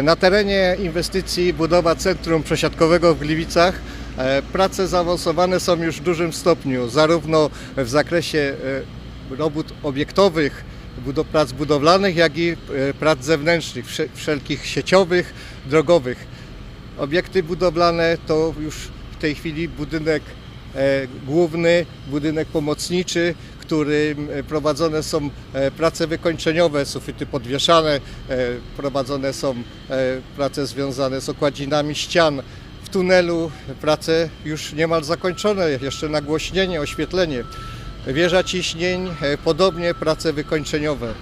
Na terenie inwestycji budowa centrum przesiadkowego w Gliwicach e, prace zaawansowane są już w dużym stopniu, zarówno w zakresie e, robót obiektowych, prac budowlanych, jak i e, prac zewnętrznych, wsze- wszelkich sieciowych, drogowych. Obiekty budowlane to już w tej chwili budynek główny, budynek pomocniczy, którym e, prowadzone są e, prace wykończeniowe, sufity podwieszane, e, prowadzone są prace związane z okładzinami ścian. W tunelu prace już niemal zakończone, jeszcze nagłośnienie, oświetlenie. Wieża ciśnień, podobnie prace wykończeniowe.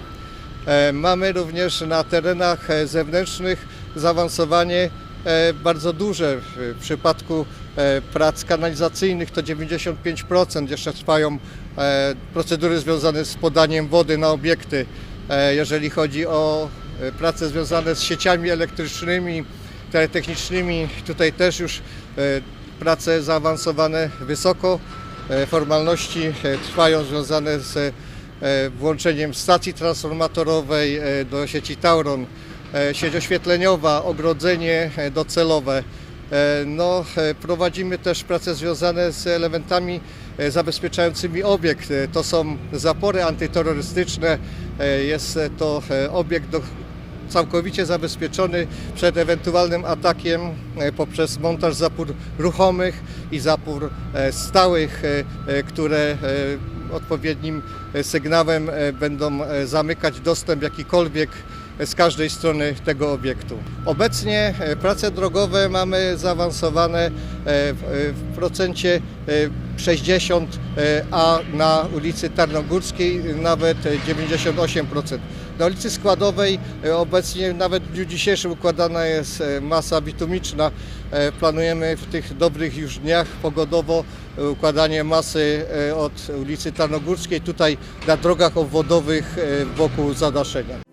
Mamy również na terenach zewnętrznych zaawansowanie bardzo duże. W przypadku prac kanalizacyjnych to 95%. Jeszcze trwają e, procedury związane z podaniem wody na obiekty. E, Jeżeli chodzi o e, prace związane z sieciami elektrycznymi, teletechnicznymi, tutaj też już e, prace zaawansowane wysoko. E, Formalności e, trwają związane z e, włączeniem stacji transformatorowej e, do sieci Tauron, e, sieć oświetleniowa, ogrodzenie e, docelowe. E, No, e, prowadzimy też prace związane z elementami e, zabezpieczającymi obiekt. To są zapory antyterrorystyczne, jest to obiekt do, całkowicie zabezpieczony przed ewentualnym atakiem poprzez montaż zapór ruchomych i zapór stałych, które odpowiednim sygnałem będą zamykać dostęp jakikolwiek z każdej strony tego obiektu. Obecnie e, prace drogowe mamy zaawansowane e, w, e, w procencie e, 60, e, a na ulicy Tarnogórskiej nawet e, 98%. Na ulicy Składowej obecnie nawet w dniu dzisiejszym układana jest masa bitumiczna. Planujemy w tych dobrych już dniach pogodowo układanie masy od ulicy Tarnogórskiej tutaj na drogach obwodowych wokół zadaszenia.